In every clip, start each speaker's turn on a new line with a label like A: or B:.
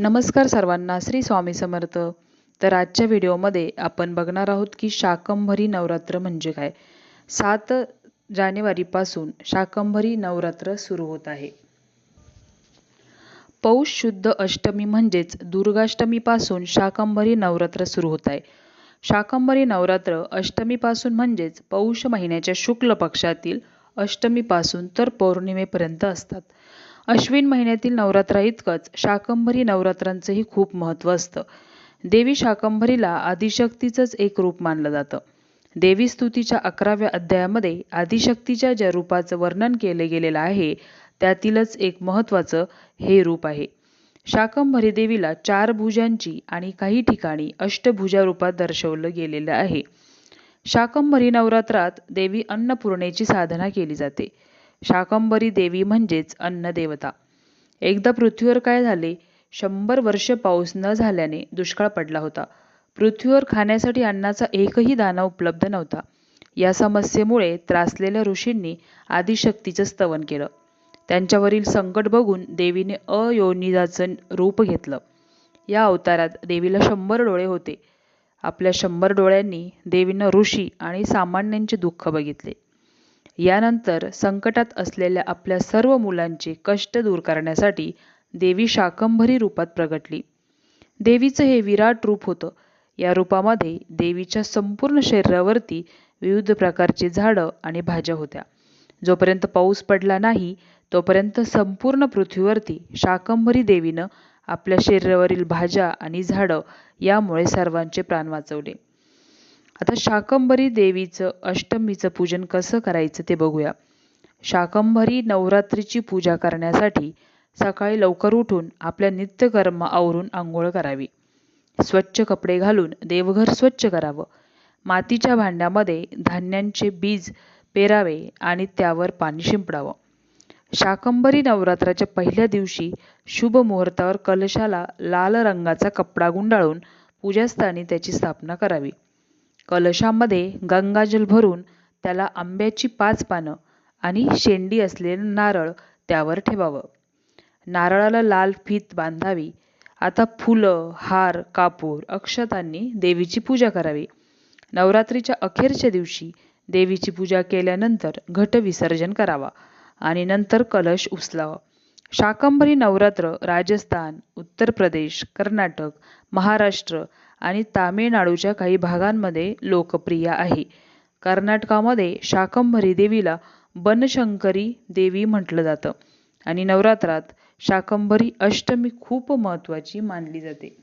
A: नमस्कार सर्वांना श्री स्वामी समर्थ. तर आजच्या व्हिडिओमध्ये आपण बघणार आहोत की शाकंभरी नवरात्र म्हणजे काय? सात जानेवारीपासून शाकंभरी नवरात्र सुरू होत आहे. पौष शुद्ध अष्टमी म्हणजेच दुर्गाष्टमीपासून शाकंभरी नवरात्र सुरू होत आहे. शाकंभरी नवरात्र अष्टमीपासून म्हणजेच पौष महिन्याच्या शुक्ल पक्षातील अष्टमीपासून तर पौर्णिमेपर्यंत असतात. अश्विन महिन्यातील नवरात्रा इतकंच. शाकंभरी नवरात्रांचंही खूप महत्त्व असतं. देवी शाकंभरीला आदिशक्तीचंच एक रूप मानलं जातं. देवी स्तुतीच्या अकराव्या अध्यायामध्ये आदिशक्तीच्या ज्या रूपाचं वर्णन केले गेलेलं आहे त्यातीलच एक महत्त्वाचं हे रूप आहे. शाकंभरी देवीला चार भुजांची आणि काही ठिकाणी अष्टभुजा रूपात दर्शवलं गेलेलं आहे. शाकंभरी नवरात्रात देवी अन्नपूर्णेची साधना केली जाते. शाकंबरी देवी म्हणजेच अन्नदेवता. एकदा पृथ्वीवर काय झाले? शंभर वर्ष पाऊस न झाल्याने दुष्काळ पडला होता. पृथ्वीवर खाण्यासाठी अन्नाचा एकही दाना उपलब्ध नव्हता. या समस्येमुळे त्रासलेल्या ऋषींनी आदिशक्तीचं स्तवन केलं. त्यांच्यावरील संकट बघून देवीने अयोनिदाचं रूप घेतलं. या अवतारात देवीला शंभर डोळे होते. आपल्या शंभर डोळ्यांनी देवीनं ऋषी आणि सामान्यांचे दुःख बघितले. यानंतर संकटात असलेल्या आपल्या सर्व मुलांचे कष्ट दूर करण्यासाठी देवी शाकंभरी रूपात प्रगटली. देवीचं हे विराट रूप होतं. या रूपामध्ये देवीच्या संपूर्ण शरीरावरती विविध प्रकारची झाडं आणि भाज्या होत्या. जोपर्यंत पाऊस पडला नाही तोपर्यंत संपूर्ण पृथ्वीवरती शाकंभरी देवीनं आपल्या शरीरावरील भाज्या आणि झाडं यामुळे सर्वांचे प्राण वाचवले. आता शाकंभरी देवीचं अष्टमीचं पूजन कसं करायचं ते बघूया. शाकंभरी नवरात्रीची पूजा करण्यासाठी सकाळी लवकर उठून आपल्या नित्यकर्म आवरून आंघोळ करावी. स्वच्छ कपडे घालून देवघर स्वच्छ करावं. मातीच्या भांड्यामध्ये धान्यांचे बीज पेरावे आणि त्यावर पाणी शिंपडावं. शाकंभरी नवरात्राच्या पहिल्या दिवशी शुभ मुहूर्तावर कलशाला लाल रंगाचा कपडा गुंडाळून पूजास्थानी त्याची स्थापना करावी. कलशामध्ये गंगाजल भरून त्याला आंब्याची पाच पानं आणि शेंडी असलेलं नारळ त्यावर ठेवावं. नारळाला लाल फीत बांधावी. आता फुलं हार कापूर अक्षतांनी देवीची पूजा करावी. नवरात्रीच्या अखेरच्या दिवशी देवीची पूजा केल्यानंतर घट विसर्जन करावा आणि नंतर कलश उचलावा. शाकंभरी नवरात्र राजस्थान उत्तर प्रदेश कर्नाटक महाराष्ट्र आणि तामिळनाडूच्या काही भागांमध्ये लोकप्रिय आहे. कर्नाटकामध्ये शाकंभरी देवीला बनशंकरी देवी म्हटलं जातं आणि नवरात्रात शाकंभरी अष्टमी खूप महत्त्वाची मानली जाते.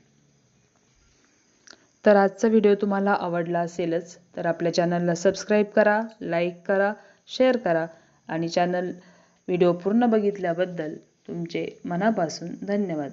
A: तर आजचा व्हिडिओ तुम्हाला आवडला असेलच तर आपल्या चॅनलला सबस्क्राईब करा लाईक करा शेअर करा आणि चॅनल व्हिडिओ पूर्ण बघितल्याबद्दल तुमचे मनापासून धन्यवाद.